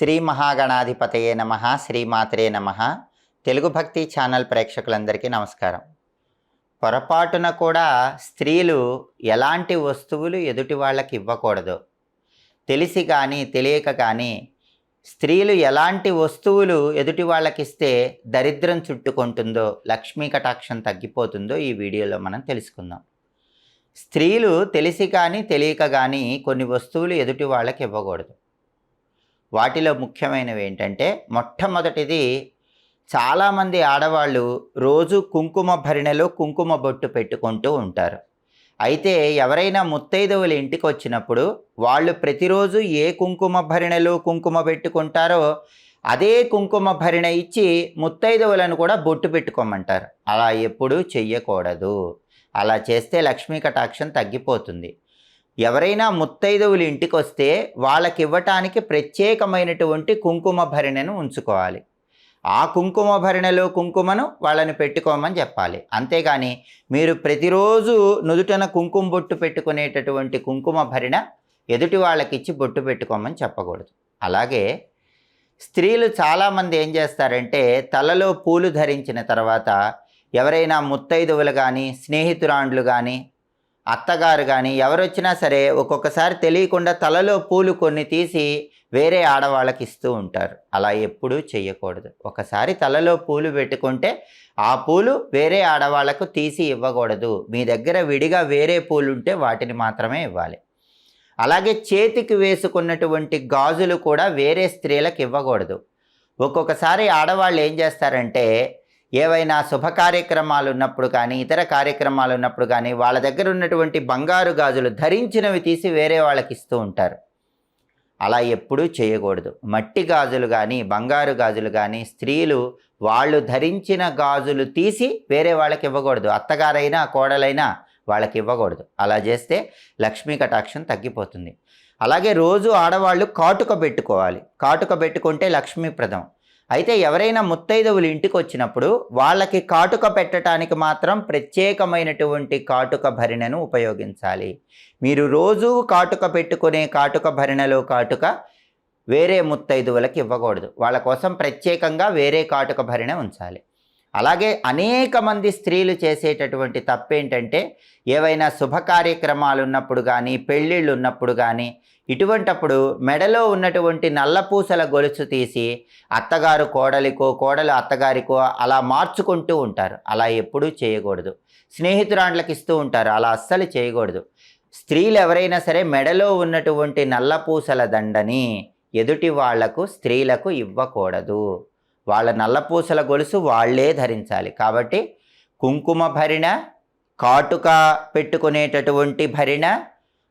శ్రీ మహాగణాధిపతయే నమ శ్రీమాత్రే నమ. తెలుగు భక్తి ఛానల్ ప్రేక్షకులందరికీ నమస్కారం. పొరపాటున కూడా స్త్రీలు ఎలాంటి వస్తువులు ఎదుటి వాళ్ళకి ఇవ్వకూడదు. తెలిసి కానీ తెలియక కానీ స్త్రీలు ఎలాంటి వస్తువులు ఎదుటి వాళ్ళకి ఇస్తే దరిద్రం చుట్టుకుంటుందో లక్ష్మీ కటాక్షం తగ్గిపోతుందో ఈ వీడియోలో మనం తెలుసుకుందాం. స్త్రీలు తెలిసి కానీ తెలియక కానీ కొన్ని వస్తువులు ఎదుటి వాళ్ళకి ఇవ్వకూడదు. వాటిలో ముఖ్యమైనవి ఏంటంటే మొట్టమొదటిది చాలామంది ఆడవాళ్ళు రోజు కుంకుమ భరిణెలో కుంకుమ బొట్టు పెట్టుకుంటూ ఉంటారు. అయితే ఎవరైనా ముత్తైదవులు ఇంటికి వచ్చినప్పుడు వాళ్ళు ప్రతిరోజు ఏ కుంకుమ భరిణెలో కుంకుమ పెట్టుకుంటారో అదే కుంకుమ భరిణ ఇచ్చి ముత్తైదవులను కూడా బొట్టు పెట్టుకోమంటారు. అలా ఎప్పుడూ చెయ్యకూడదు. అలా చేస్తే లక్ష్మీ కటాక్షం తగ్గిపోతుంది. ఎవరైనా ముత్తైదువులు ఇంటికి వస్తే వాళ్ళకి ఇవ్వటానికి ప్రత్యేకమైనటువంటి కుంకుమ భరిణను ఉంచుకోవాలి. ఆ కుంకుమ భరిణలో కుంకుమను వాళ్ళని పెట్టుకోమని చెప్పాలి. అంతేగాని మీరు ప్రతిరోజు నుదుటన కుంకుమ బొట్టు పెట్టుకునేటటువంటి కుంకుమ భరిణ ఎదుటి వాళ్ళకి ఇచ్చి బొట్టు పెట్టుకోమని చెప్పకూడదు. అలాగే స్త్రీలు చాలామంది ఏం చేస్తారంటే తలలో పూలు ధరించిన తర్వాత ఎవరైనా ముత్తైదువులు కానీ స్నేహితురాండ్లు కానీ అత్తగారు కానీ ఎవరొచ్చినా సరే ఒక్కొక్కసారి తెలియకుండా తలలో పూలు కొన్ని తీసి వేరే ఆడవాళ్ళకి ఇస్తూ ఉంటారు. అలా ఎప్పుడూ చేయకూడదు ఒకసారి తలలో పూలు పెట్టుకుంటే ఆ పూలు వేరే ఆడవాళ్ళకు తీసి ఇవ్వకూడదు. మీ దగ్గర విడిగా వేరే పూలు ఉంటే వాటిని మాత్రమే ఇవ్వాలి. అలాగే చేతికి వేసుకున్నటువంటి గాజులు కూడా వేరే స్త్రీలకు ఇవ్వకూడదు. ఒక్కొక్కసారి ఆడవాళ్ళు ఏం చేస్తారంటే ఏవైనా శుభ కార్యక్రమాలు ఉన్నప్పుడు కానీ ఇతర కార్యక్రమాలు ఉన్నప్పుడు కానీ వాళ్ళ దగ్గర ఉన్నటువంటి బంగారు గాజులు ధరించినవి తీసి వేరే వాళ్ళకి ఇస్తూ ఉంటారు. అలా ఎప్పుడూ చేయకూడదు. మట్టి గాజులు కానీ బంగారు గాజులు కానీ స్త్రీలు వాళ్ళు ధరించిన గాజులు తీసి వేరే వాళ్ళకి ఇవ్వకూడదు. అత్తగారైనా కోడలైనా వాళ్ళకి ఇవ్వకూడదు. అలా చేస్తే లక్ష్మీ కటాక్షం తగ్గిపోతుంది. అలాగే రోజు ఆడవాళ్ళు కాటుక పెట్టుకోవాలి. కాటుక పెట్టుకుంటే లక్ష్మీప్రదం. అయితే ఎవరైనా ముత్తైదవులు ఇంటికి వచ్చినప్పుడు వాళ్ళకి కాటుక పెట్టడానికి మాత్రం ప్రత్యేకమైనటువంటి కాటుక భరిణను ఉపయోగించాలి. మీరు రోజు కాటుక పెట్టుకునే కాటుక భరిణలో కాటుక వేరే ముత్తైదువులకి ఇవ్వకూడదు. వాళ్ళ కోసం ప్రత్యేకంగా వేరే కాటుక భరిణ ఉంచాలి. అలాగే అనేక మంది స్త్రీలు చేసేటటువంటి తప్పేంటంటే ఏవైనా శుభ కార్యక్రమాలు ఉన్నప్పుడు కానీ పెళ్ళిళ్ళు ఉన్నప్పుడు కానీ ఇటువంటప్పుడు మెడలో ఉన్నటువంటి నల్లపూసల గొలుసు తీసి అత్తగారు కోడలికో కోడలు అత్తగారికో అలా మార్చుకుంటూ ఉంటారు. అలా ఎప్పుడూ చేయకూడదు. స్నేహితురాండ్లకు ఇస్తూ ఉంటారు. అలా అస్సలు చేయకూడదు. స్త్రీలు ఎవరైనా సరే మెడలో ఉన్నటువంటి నల్లపూసల దండని ఎదుటి వాళ్ళకు స్త్రీలకు ఇవ్వకూడదు. వాళ్ళ నల్లపూసల గొలుసు వాళ్ళే ధరించాలి. కాబట్టి కుంకుమ భరిణ కాటుక పెట్టుకునేటటువంటి భరిణ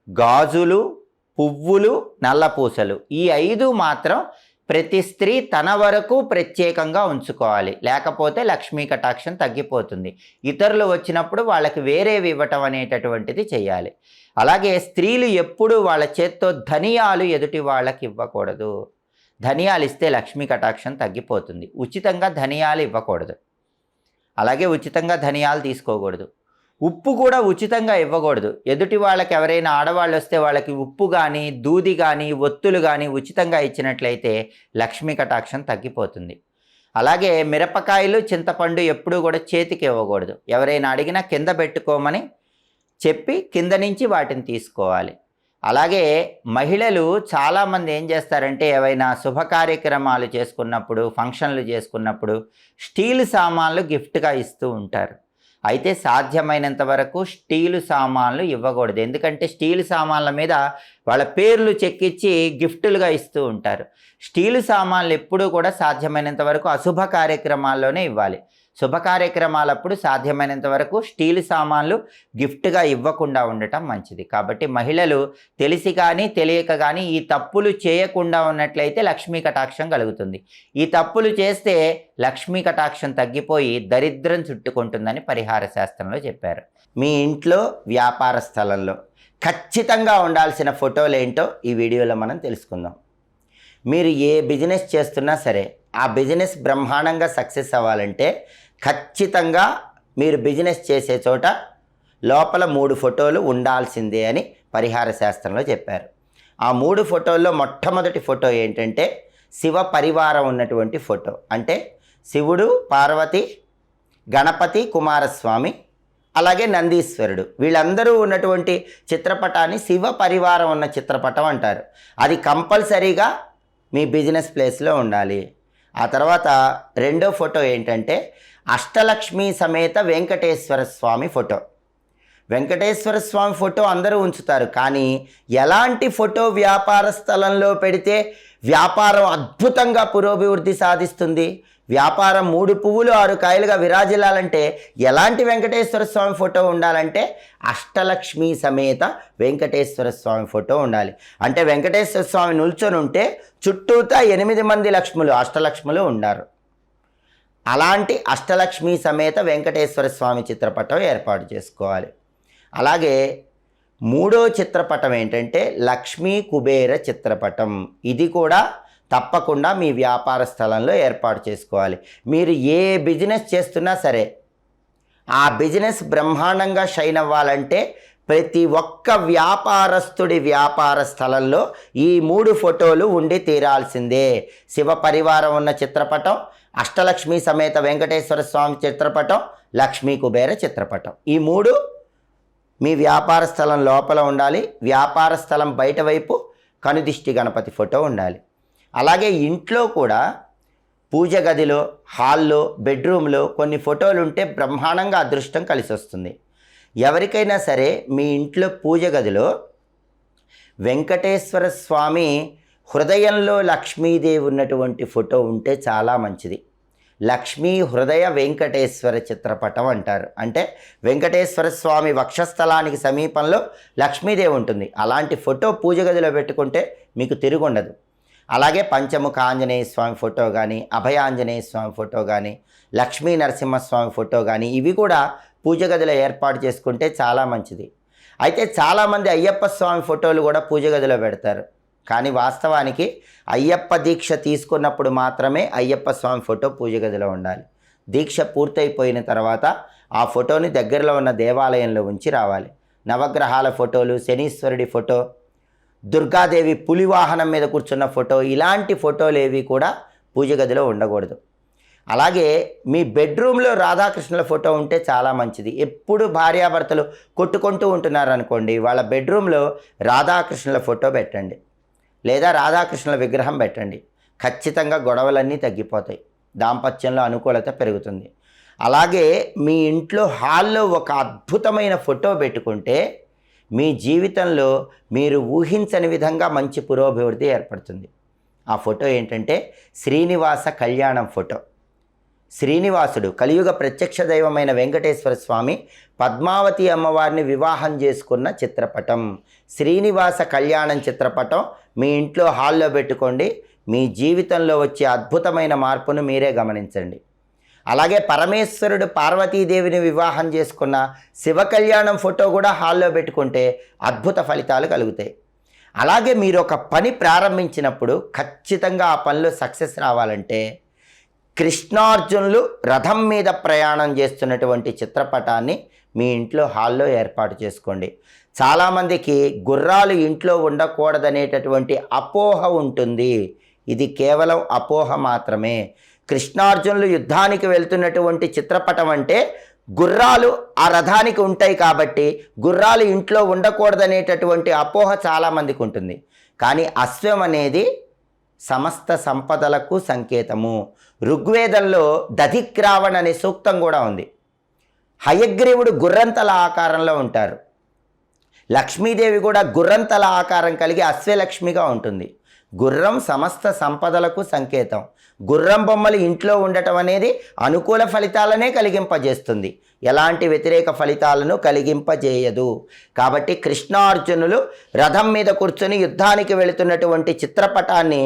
గాజులు పువ్వులు నల్లపూసలు ఈ ఐదు మాత్రం ప్రతి స్త్రీ తన వరకు ప్రత్యేకంగా ఉంచుకోవాలి. లేకపోతే లక్ష్మీ కటాక్షం తగ్గిపోతుంది. ఇతరులు వచ్చినప్పుడు వాళ్ళకి వేరేవి ఇవ్వటం అనేటటువంటిది చేయాలి. అలాగే స్త్రీలు ఎప్పుడు వాళ్ళ చేత్తో ధనియాలు ఎదుటి వాళ్ళకి ఇవ్వకూడదు. ధనియాలు ఇస్తే లక్ష్మీ కటాక్షం తగ్గిపోతుంది. ఉచితంగా ధనియాలు ఇవ్వకూడదు. అలాగే ఉచితంగా ధనియాలు తీసుకోకూడదు. ఉప్పు కూడా ఉచితంగా ఇవ్వకూడదు. ఎదుటి వాళ్ళకి ఎవరైనా ఆడవాళ్ళు వస్తే వాళ్ళకి ఉప్పు కానీ దూది కానీ ఒత్తులు కానీ ఉచితంగా ఇచ్చినట్లయితే లక్ష్మీ కటాక్షం తగ్గిపోతుంది. అలాగే మిరపకాయలు చింతపండు ఎప్పుడూ కూడా చేతికి ఇవ్వకూడదు. ఎవరైనా అడిగినా కింద పెట్టుకోమని చెప్పి కింద నుంచి వాటిని తీసుకోవాలి. అలాగే మహిళలు చాలామంది ఏం చేస్తారంటే ఏవైనా శుభ కార్యక్రమాలు చేసుకున్నప్పుడు ఫంక్షన్లు చేసుకున్నప్పుడు స్టీల్ సామాన్లు గిఫ్ట్గా ఇస్తూ ఉంటారు. అయితే సాధ్యమైనంత వరకు స్టీలు సామాన్లు ఇవ్వకూడదు. ఎందుకంటే స్టీలు సామాన్ల మీద వాళ్ళ పేర్లు చెక్కిచ్చి గిఫ్టులుగా ఇస్తూ ఉంటారు. స్టీలు సామాన్లు ఎప్పుడూ కూడా సాధ్యమైనంత వరకు అశుభ కార్యక్రమాల్లోనే ఇవ్వాలి. శుభ కార్యక్రమాలప్పుడు సాధ్యమైనంత వరకు స్టీల్ సామాన్లు గిఫ్ట్గా ఇవ్వకుండా ఉండటం మంచిది. కాబట్టి మహిళలు తెలిసి కానీ తెలియక కానీ ఈ తప్పులు చేయకుండా ఉన్నట్లయితే లక్ష్మీ కటాక్షం కలుగుతుంది. ఈ తప్పులు చేస్తే లక్ష్మీ కటాక్షం తగ్గిపోయి దరిద్రం చుట్టుకుంటుందని పరిహార శాస్త్రంలో చెప్పారు. మీ ఇంట్లో వ్యాపార స్థలంలో ఖచ్చితంగా ఉండాల్సిన ఫోటోలు ఏంటో ఈ వీడియోలో మనం తెలుసుకుందాం. మీరు ఏ బిజినెస్ చేస్తున్నా సరే ఆ బిజినెస్ బ్రహ్మాండంగా సక్సెస్ అవ్వాలంటే ఖచ్చితంగా మీరు బిజినెస్ చేసే చోట లోపల మూడు ఫోటోలు ఉండాల్సిందే అని పరిహార శాస్త్రంలో చెప్పారు. ఆ మూడు ఫోటోల్లో మొట్టమొదటి ఫోటో ఏంటంటే శివ పరివారం ఉన్నటువంటి ఫోటో. అంటే శివుడు పార్వతి గణపతి కుమారస్వామి అలాగే నందీశ్వరుడు. వీళ్ళందరూ ఉన్నటువంటి చిత్రపటాన్ని శివ పరివారం ఉన్న చిత్రపటం అంటారు. అది కంపల్సరీగా మీ బిజినెస్ ప్లేస్లో ఉండాలి. ఆ తర్వాత రెండో ఫోటో ఏంటంటే అష్టలక్ష్మి సమేత వెంకటేశ్వర స్వామి ఫోటో. వెంకటేశ్వర స్వామి ఫోటో అందరూ ఉంచుతారు కానీ ఎలాంటి ఫోటో వ్యాపార స్థలంలో పెడితే వ్యాపారం అద్భుతంగా పురోభివృద్ధి సాధిస్తుంది? వ్యాపారం మూడు పువ్వులు ఆరు కాయలుగా విరాజిల్లాలంటే ఎలాంటి వెంకటేశ్వర స్వామి ఫోటో ఉండాలంటే అష్టలక్ష్మి సమేత వెంకటేశ్వర స్వామి ఫోటో ఉండాలి. అంటే వెంకటేశ్వర స్వామి నిల్చొని ఉంటే చుట్టూతా ఎనిమిది మంది లక్ష్ములు అష్టలక్ష్ములు ఉన్నారు అలాంటి అష్టలక్ష్మి సమేత వెంకటేశ్వర స్వామి చిత్రపటం ఏర్పాటు చేసుకోవాలి. అలాగే మూడో చిత్రపటం ఏంటంటే లక్ష్మీ కుబేర చిత్రపటం. ఇది కూడా తప్పకుండా మీ వ్యాపార స్థలంలో ఏర్పాటు చేసుకోవాలి. మీరు ఏ బిజినెస్ చేస్తున్నా సరే ఆ బిజినెస్ బ్రహ్మాండంగా షైన్ అవ్వాలంటే ప్రతి ఒక్క వ్యాపారస్తుడి వ్యాపార స్థలంలో ఈ మూడు ఫోటోలు ఉండి తీరాల్సిందే. శివ పరివారం ఉన్న చిత్రపటం అష్టలక్ష్మి సమేత వెంకటేశ్వర స్వామి చిత్రపటం లక్ష్మీ కుబేర చిత్రపటం. ఈ మూడు మీ వ్యాపార స్థలం లోపల ఉండాలి. వ్యాపార స్థలం బయట వైపు కనుదిష్టి గణపతి ఫోటో ఉండాలి. అలాగే ఇంట్లో కూడా పూజ గదిలో హాల్లో బెడ్రూమ్లో కొన్ని ఫోటోలు ఉంటే బ్రహ్మాండంగా అదృష్టం కలిసి వస్తుంది ఎవరికైనా సరే మీ ఇంట్లో పూజ గదిలో వెంకటేశ్వర స్వామి హృదయంలో లక్ష్మీదేవి ఉన్నటువంటి ఫోటో ఉంటే చాలా మంచిది. లక్ష్మీ హృదయ వెంకటేశ్వర చిత్రపటం అంటారు. అంటే వెంకటేశ్వర స్వామి వక్షస్థలానికి సమీపంలో లక్ష్మీదేవి ఉంటుంది. అలాంటి ఫోటో పూజ గదిలో పెట్టుకుంటే మీకు తిరుగుండదు. అలాగే పంచముఖ ఆంజనేయ స్వామి ఫోటో కానీ అభయాంజనేయ స్వామి ఫోటో కానీ లక్ష్మీ నరసింహస్వామి ఫోటో కానీ ఇవి కూడా పూజ గదిలో ఏర్పాటు చేసుకుంటే చాలా మంచిది. అయితే చాలామంది అయ్యప్ప స్వామి ఫోటోలు కూడా పూజ గదిలో పెడతారు. కానీ వాస్తవానికి అయ్యప్ప దీక్ష తీసుకున్నప్పుడు మాత్రమే అయ్యప్ప స్వామి ఫోటో పూజ గదిలో ఉండాలి. దీక్ష పూర్తయిపోయిన తర్వాత ఆ ఫోటోని దగ్గరలో ఉన్న దేవాలయంలో ఉంచి రావాలి. నవగ్రహాల ఫోటోలు శనీశ్వరుడి ఫోటో దుర్గాదేవి పులి వాహనం మీద కూర్చున్న ఫోటో ఇలాంటి ఫోటోలు ఏవి కూడా పూజ గదిలో ఉండకూడదు. అలాగే మీ బెడ్రూమ్లో రాధాకృష్ణుల ఫోటో ఉంటే చాలా మంచిది. ఎప్పుడు భార్యాభర్తలు కొట్టుకుంటూ ఉంటున్నారు అనుకోండి వాళ్ళ బెడ్రూమ్లో రాధాకృష్ణుల ఫోటో పెట్టండి. లేదా రాధాకృష్ణుల విగ్రహం పెట్టండి. ఖచ్చితంగా గొడవలన్నీ తగ్గిపోతాయి. దాంపత్యంలో అనుకూలత పెరుగుతుంది. అలాగే మీ ఇంట్లో హాల్లో ఒక అద్భుతమైన ఫోటో పెట్టుకుంటే మీ జీవితంలో మీరు ఊహించని విధంగా మంచి పురోభివృద్ధి ఏర్పడుతుంది. ఆ ఫోటో ఏంటంటే శ్రీనివాస కళ్యాణం ఫోటో. శ్రీనివాసుడు కలియుగ ప్రత్యక్ష దైవమైన వెంకటేశ్వర స్వామి పద్మావతి అమ్మవారిని వివాహం చేసుకున్న చిత్రపటం. శ్రీనివాస కళ్యాణం చిత్రపటం మీ ఇంట్లో హాల్లో పెట్టుకోండి. మీ జీవితంలో వచ్చే అద్భుతమైన మార్పును మీరే గమనించండి. అలాగే పరమేశ్వరుడు పార్వతీదేవిని వివాహం చేసుకున్న శివ కళ్యాణం ఫోటో కూడా హాల్లో పెట్టుకుంటే అద్భుత ఫలితాలు కలుగుతాయి. అలాగే మీరు ఒక పని ప్రారంభించినప్పుడు ఖచ్చితంగా ఆ పనిలో సక్సెస్ రావాలంటే కృష్ణార్జునులు రథం మీద ప్రయాణం చేస్తున్నటువంటి చిత్రపటాన్ని మీ ఇంట్లో హాల్లో ఏర్పాటు చేసుకోండి. చాలామందికి గుర్రాలు ఇంట్లో ఉండకూడదనేటటువంటి అపోహ ఉంటుంది. ఇది కేవలం అపోహ మాత్రమే. కృష్ణార్జునులు యుద్ధానికి వెళ్తున్నటువంటి చిత్రపటం అంటే గుర్రాలు ఆ రథానికి ఉంటాయి కాబట్టి గుర్రాలు ఇంట్లో ఉండకూడదనేటటువంటి అపోహ చాలామందికి ఉంటుంది. కానీ అశ్వం అనేది సమస్త సంపదలకు సంకేతము. ఋగ్వేదంలో దధిక్రావణ్ అనే సూక్తం కూడా ఉంది. హయగ్రీవుడు గుర్రంతల ఆకారంలో ఉంటారు. లక్ష్మీదేవి కూడా గుర్రంతల ఆకారం కలిగి అశ్వలక్ష్మిగా ఉంటుంది. గుర్రం సమస్త సంపదలకు సంకేతం. గుర్రం బొమ్మలు ఇంట్లో ఉండటం అనేది అనుకూల ఫలితాలనే కలిగింపజేస్తుంది. ఎలాంటి వ్యతిరేక ఫలితాలను కలిగింపజేయదు. కాబట్టి కృష్ణార్జునులు రథం మీద కూర్చొని యుద్ధానికి వెళుతున్నటువంటి చిత్రపటాన్ని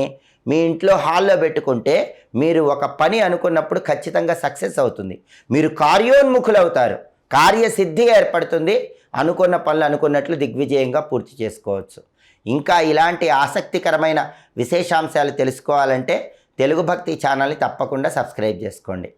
మీ ఇంట్లో హాల్లో పెట్టుకుంటే మీరు ఒక పని అనుకున్నప్పుడు ఖచ్చితంగా సక్సెస్ అవుతుంది. మీరు కార్యోన్ముఖులు అవుతారు కార్యసిద్ధి ఏర్పడుతుంది. అనుకున్న పనులు అనుకున్నట్లు దిగ్విజయంగా పూర్తి చేసుకోవచ్చు. ఇంకా ఇలాంటి ఆసక్తికరమైన విశేషాంశాలు తెలుసుకోవాలంటే తెలుగు భక్తి ఛానల్ని తప్పకుండా సబ్స్క్రైబ్ చేసుకోండి.